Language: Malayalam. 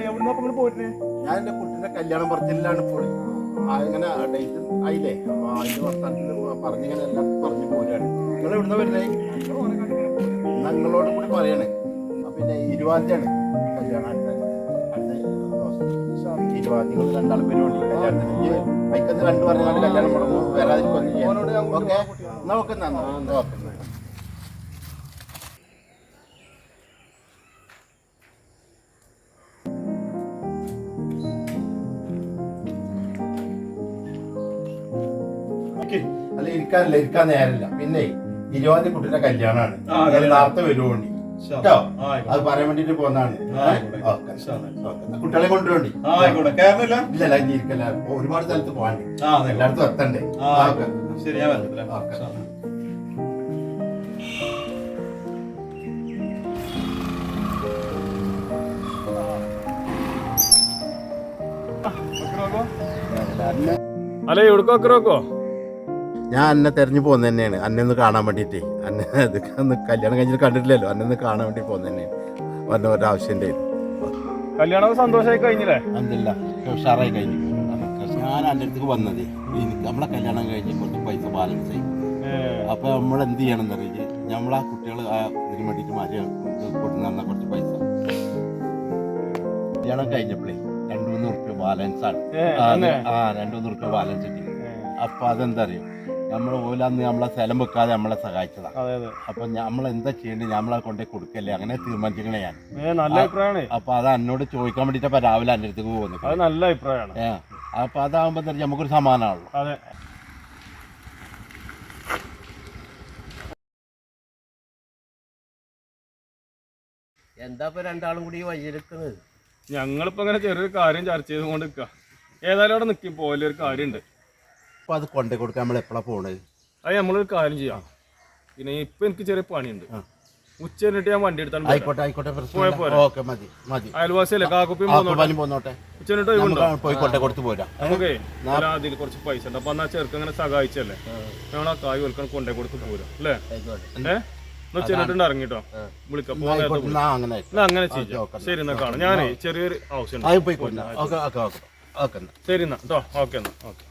എവിടുന്നാ ഇങ്ങൾ പോരുന്നേ? ഞാൻ എന്റെ കുട്ടിന്റെ കല്യാണം പറച്ചിലാണ് ഇപ്പോൾ അങ്ങനെ ഡേറ്റ് ആയില്ലേ? അപ്പൊ അതിന്റെ വർത്തമാനത്തിൽ പറഞ്ഞിങ്ങനെ എല്ലാം പറഞ്ഞു പോരാണ് നിങ്ങൾ എവിടുന്ന വരുന്നേ? എന്നാ നിങ്ങളോട് കൂടി പറയണേ. പിന്നെ ഇരുപാതിയാണ് കല്യാണം അടുത്ത ഇരുപതാം നിങ്ങൾ രണ്ടാളും പരിപാടി കല്യാണത്തിന് രണ്ടു പറഞ്ഞാൽ കല്യാണം മുടങ്ങും. വരാതിരിക്കൊന്നും ഓക്കെ? ഓക്കെ ഇരിക്ക്. അല്ല ഇരിക്കാനില്ല ഇരിക്കാൻ നേരമില്ല. പിന്നെ ഇരുപതാം കുട്ടിന്റെ കല്യാണമാണ്. നേരത്തെ വരുവോണ്ടി കേട്ടോ? അത് പറയാൻ വേണ്ടിട്ട് പോന്നാണ്. കുട്ടികളെ കൊണ്ടുവരണ്ടി ഇല്ല ഇനി ഇരിക്കല്ല. ഒരുപാട് സ്ഥലത്ത് പോകാണ്ട് അതെ. എല്ലായിടത്തും എത്തണ്ടേ? അല്ലേ എവിടേക്കോ അക്കറോക്കോ ഞാൻ അന്നെ തെരഞ്ഞു പോകുന്ന തന്നെയാണ്. അന്നെ ഒന്ന് കാണാൻ വേണ്ടിയിട്ടേ. അന്നെ ഇത് കല്യാണം കഴിഞ്ഞിട്ട് കണ്ടിട്ടില്ലല്ലോ. അന്നെ ഒന്ന് കാണാൻ വേണ്ടി പോകുന്ന തന്നെയാണ്. പറഞ്ഞ ഒരാവശ്യന്റെ കല്യാണം സന്തോഷമായി കഴിഞ്ഞില്ലേ? അല്ല ഉഷാറായി കഴിഞ്ഞു. ഞാൻ എന്റെ അടുത്തേക്ക് വന്നത്. എനിക്ക് നമ്മളെ കല്യാണം കഴിഞ്ഞ് കുറച്ച് പൈസ ബാലൻസ് ആയി. അപ്പൊ നമ്മൾ എന്ത് ചെയ്യണം എന്നറിയിച്ച് നമ്മൾ ആ കുട്ടികൾ ആ ഇതിന് വേണ്ടിയിട്ട് മാറ്റി കൊടുക്കുന്ന കുറച്ച് പൈസ. കല്യാണം കഴിഞ്ഞപ്പോഴേ രണ്ടു മൂന്ന് റുപ്യ ബാലൻസ് ആണ്. ആ, രണ്ടു മൂന്ന് റുപ്യ ബാലൻസ് കിട്ടി അപ്പൊ അതെന്താ അറിയോ? നമ്മൾ ഓലന്ന് നമ്മളെ സ്ഥലം വെക്കാതെ നമ്മളെ സഹായിച്ചതാണ് അതെ അതെ. അപ്പൊ നമ്മൾ എന്താ ചെയ്യേണ്ടത്? നമ്മളെ കൊണ്ടേ കൊടുക്കല്ലേ? അങ്ങനെ തീരുമാനിച്ചിരിക്കണേ ഞാൻ. നല്ല അഭിപ്രായമാണ് അപ്പൊ അത് എന്നോട് ചോദിക്കാൻ വേണ്ടിട്ട് രാവിലെ എന്റെ അടുത്തേക്ക് പോകുന്നു അത് നല്ല അഭിപ്രായമാണ്. അപ്പൊ അതാകുമ്പോ തന്നെ നമുക്കൊരു സമാധാനമാണല്ലോ. അതെ. എന്താ ഇപ്പൊ രണ്ടാളും കൂടി വഴിയെടുക്കുന്നത് ഞങ്ങളിപ്പോ ഇങ്ങനെ ചെറിയൊരു കാര്യം ചർച്ച ചെയ്തുകൊണ്ട് നിൽക്കുക ഏതായാലും അവിടെ നിൽക്കും പോലെ ഒരു കാര്യമുണ്ട് അപ്പൊ അത് കൊണ്ടേ കൊടുക്കാൻ നമ്മൾ എപ്പോഴാ പോണത്? അത് നമ്മളൊരു കാര്യം ചെയ്യാം. പിന്നെ ഇപ്പൊ എനിക്ക് ചെറിയ പണിയുണ്ട്. ഉച്ച കഴിഞ്ഞിട്ട് ഞാൻ വണ്ടി എടുത്താൽ ആയിക്കോട്ടെ ആയിക്കോട്ടെ. ഓക്കെ മതി മതി. അയൽവാസിയല്ലേ? കാക്കുപ്പിയും ആ, പോന്നോട്ടെ. പനി പോന്നോട്ടെ. ഉച്ച കഴിഞ്ഞിട്ട് ഒഴിവുണ്ടോ? നമുക്ക് പോയി കൊണ്ടേ കൊടുത്ത് പോരാ. നമുക്കേ അതിൽ കുറച്ച് പൈസ ഉണ്ട്. അപ്പൊ എന്നാ ചെറുക്ക് അങ്ങനെ സഹായിച്ചല്ലേ? ഞങ്ങൾ ആ കായ് വിൽക്കാൻ കൊണ്ടേ കൊടുത്ത് പോരാ. അല്ലേ? അല്ലേ എന്നാ ഇറങ്ങിട്ടോ? വിളിക്കാം. പോകാൻ നേരത്തെ ആയിക്കോട്ടെ, വിളിക്കാം. എന്നാ അങ്ങനെ എന്നാ അങ്ങനെ ഓക്കേ, ചെയ്യാം. ഓക്കേ. ശരി എന്നാ കാണാം. ഞാനേ ചെറിയൊരു ആവശ്യമുണ്ട്. ആയി പോയിക്കോട്ടെ ഓക്കെ ഓക്കെ ഓക്കെ. ഓക്കെ എന്നാ ശരി എന്നാ. കേട്ടോ ഓക്കെ എന്നാ. ഓക്കെ.